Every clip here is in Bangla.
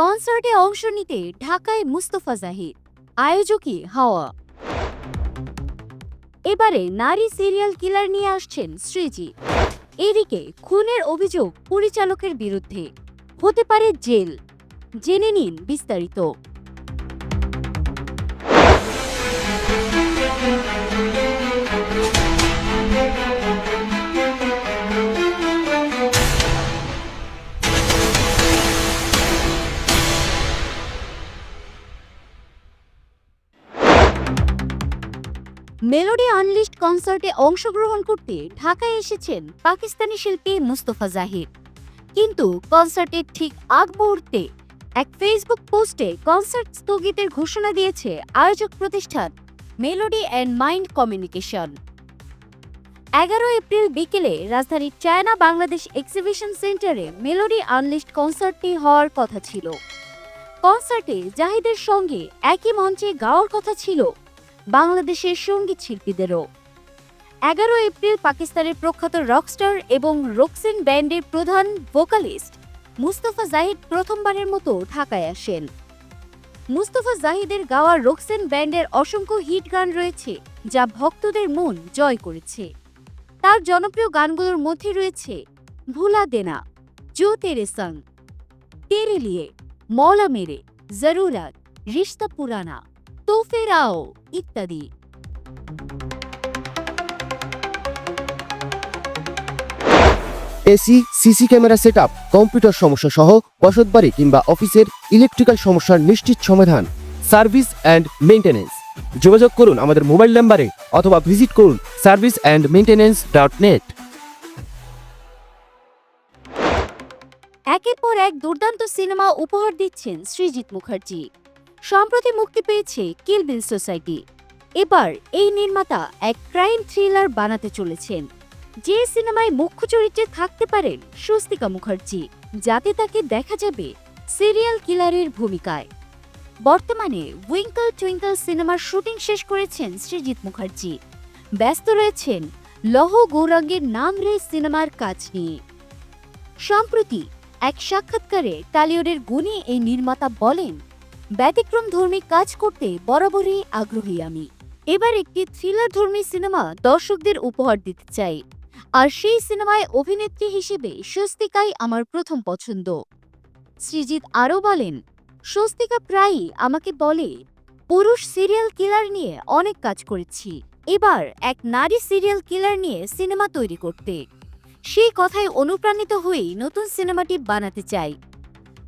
কনসার্টে অংশ নিতে ঢাকায় মুস্তফা জাহির আয়োজকই হাওয়া। এবারে নারী সিরিয়াল কিলার নিয়ে আসছেন শ্রীজি এদিকে খুনের অভিযোগ পরিচালকের বিরুদ্ধে, হতে পারে জেল। জেনে নিন বিস্তারিত। মেলোডি আনলিস্ট কনসার্টে অংশগ্রহণ করতে ঢাকায় এসেছেন পাকিস্তানি শিল্পী মুস্তফা জাহির। কিন্তু কনসার্টের ঠিক আগ মুহূর্তে এক ফেসবুক পোস্টে কনসার্ট স্থগিতের ঘোষণা দিয়েছে আয়োজক প্রতিষ্ঠান মেলোডি অ্যান্ড মাইন্ড কমিউনিকেশন। এগারো এপ্রিল বিকেলে রাজধানীর China Bangladesh exhibition centre Melody unlist কনসার্টটি হওয়ার কথা ছিল। কনসার্টে জাহিদের সঙ্গে একই মঞ্চে গাওয়ার কথা ছিল বাংলাদেশের সংগীত শিল্পীদেরও। এগারো এপ্রিল পাকিস্তানের প্রখ্যাত রকস্টার এবং রোকসেন ব্যান্ডের প্রধান ভোকালিস্ট মুস্তফা জাহিদ প্রথমবারের মতো ঢাকায় আসেন। মুস্তফা জাহিদের গাওয়া রোকসেন ব্যান্ডের অসংখ্য হিট গান রয়েছে, যা ভক্তদের মন জয় করেছে। তার জনপ্রিয় গানগুলোর মধ্যে রয়েছে ভুলা দেনা, জো তেরে সঙ্গ তেরে লিয়ে মৌলা মেরে, জরুরাত, রিশ্তা পুরানা। তো ফেরাও ইত্যাদি AC CC camera setup computer সমস্যা সহ বসতবাড়ি কিংবা অফিসের ইলেকট্রিক্যাল সমস্যার নিশ্চিত সমাধান সার্ভিস অ্যান্ড মেইনটেনেন্স যোগাযোগ করুন আমাদের মোবাইল নাম্বারে অথবা ভিজিট করুন service and maintenance dot net একের পর এক দুর্দান্ত সিনেমা উপহার দিচ্ছেন সৃজিত মুখার্জি। সম্প্রতি মুক্তি পেয়েছে কিল বিল সোসাইটি। এবার এই নির্মাতা এক ক্রাইম থ্রিলার বানাতে চলেছেন, যে সিনেমায় মুখ্য চরিত্রে থাকতে পারেন স্বস্তিকা মুখার্জি, যাতে তাকে দেখা যাবে সিরিয়াল কিলারের ভূমিকায়। বর্তমানে উইঙ্কল টুইঙ্কল সিনেমার শুটিং শেষ করেছেন সৃজিত মুখার্জি। ব্যস্ত রয়েছেন লহ গৌরাঙ্গের নাম রে সিনেমার কাজ নিয়ে। সম্প্রতি এক সাক্ষাৎকারে টালিউডের গুণী এই নির্মাতা বলেন ব্যতিক্রম ধর্মী কাজ করতে বরাবরই আগ্রহী আমি। এবার একটি থ্রিলার ধর্মী সিনেমা দর্শকদের উপহার দিতে চাই। আর সেই সিনেমায় অভিনেত্রী হিসেবে স্বস্তিকাই আমার প্রথম পছন্দ। সৃজিত আরও বলেন, স্বস্তিকা প্রায়ই আমাকে বলে, পুরুষ সিরিয়াল কিলার নিয়ে অনেক কাজ করেছি। এবার এক নারী সিরিয়াল কিলার নিয়ে সিনেমা তৈরি করতে। সেই কথায় অনুপ্রাণিত হয়েই নতুন সিনেমাটি বানাতে চাই।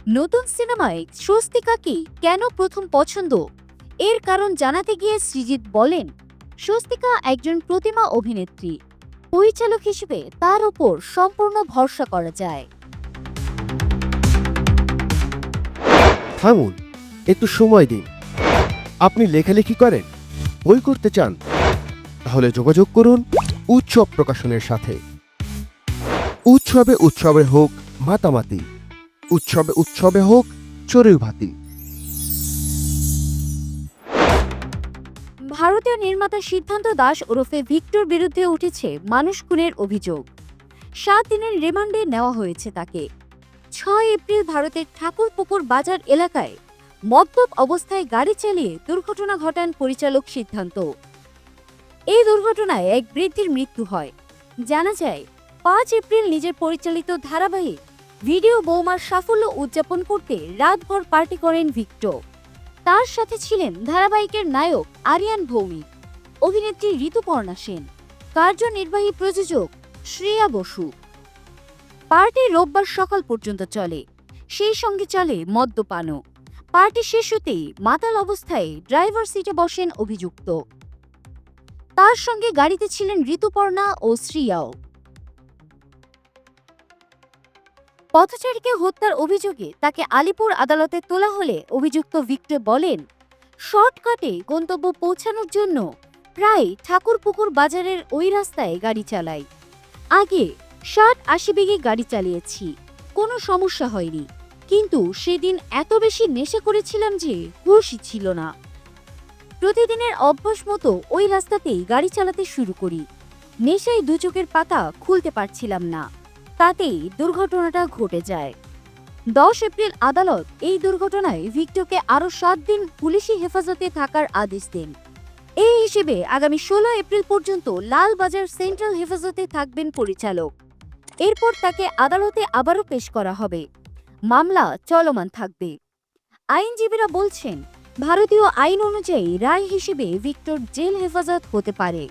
নতুন সিনেমায় স্বস্তিকাকে কেন প্রথম পছন্দ? এর কারণ জানাতে গিয়ে সৃজিত বলেন, স্বস্তিকা একজন প্রতিমা অভিনেত্রী। পরিচালক হিসেবে তার উপর সম্পূর্ণ ভরসা করা যায়। থামুন, একটু সময় দিন। আপনি লেখালেখি করেন, বই করতে চান, তাহলে যোগাযোগ করুন উৎসব প্রকাশনের সাথে। উৎসবে উৎসবে হোক, মাতামাতি। উৎসবে উৎসবে হোক চড়ুই ভাতি ভারতীয় নির্মাতা সিদ্ধান্ত দাস ওরফে ভিক্টর বিরুদ্ধে উঠেছে মানুষ খুনের অভিযোগ। সাত দিনের রিমান্ডে নেওয়া হয়েছে তাকে। ছয় এপ্রিল ভারতের ঠাকুরপুকুর বাজার এলাকায় মদ্যপ অবস্থায় গাড়ি চালিয়ে দুর্ঘটনা ঘটান পরিচালক সিদ্ধান্ত। এই দুর্ঘটনায় এক বৃদ্ধির মৃত্যু হয়। জানা যায়, পাঁচ এপ্রিল নিজের পরিচালিত ধারাবাহিক ভিডিও বৌমার সাফল্য উদযাপন করতে রাতভর পার্টি করেন ভিক্টর তার সাথে ছিলেন ধারাবাহিকের নায়ক আরিয়ান ভৌমিক, অভিনেত্রী ঋতুপর্ণা সেন, কার্যনির্বাহী প্রযোজক শ্রেয়া বসু। পার্টি রোববার সকাল পর্যন্ত চলে, সেই সঙ্গে চলে মদ্যপানও। পার্টি শেষ হতেই মাতাল অবস্থায় ড্রাইভার সিটে বসেন অভিযুক্ত। তার সঙ্গে গাড়িতে ছিলেন ঋতুপর্ণা ও শ্রিয়াও। পথচারীকে হত্যার অভিযোগে তাকে আলিপুর আদালতে তোলা হলে অভিযুক্ত ভিক্টর বলেন, শর্টকাটে গন্তব্য পৌঁছানোর জন্য প্রায় ঠাকুরপুকুর বাজারের ওই রাস্তায় গাড়ি চালাই। আগে ষাট আশি বেগে গাড়ি চালিয়েছি, কোনো সমস্যা হয়নি। কিন্তু সেদিন এত বেশি নেশা করেছিলাম যে হুশই ছিল না। প্রতিদিনের অভ্যাস মতো ওই রাস্তাতেই গাড়ি চালাতে শুরু করি। নেশায় দু চোখের পাতা খুলতে পারছিলাম না। তাতেই দুর্ঘটনাটা ঘটে যায়। দশ এপ্রিল আদালত এই দুর্ঘটনায় ভিক্টরকে আরও সাত দিন পুলিশি হেফাজতে থাকার আদেশ দেন। এই হিসেবে আগামী ষোলো এপ্রিল পর্যন্ত লালবাজার সেন্ট্রাল হেফাজতে থাকবেন পরিচালক। এরপর তাকে আদালতে আবারও পেশ করা হবে। মামলা চলমান থাকবে। আইনজীবীরা বলছেন, ভারতীয় আইন অনুযায়ী রায় হিসেবে ভিক্টর জেল হেফাজত হতে পারে।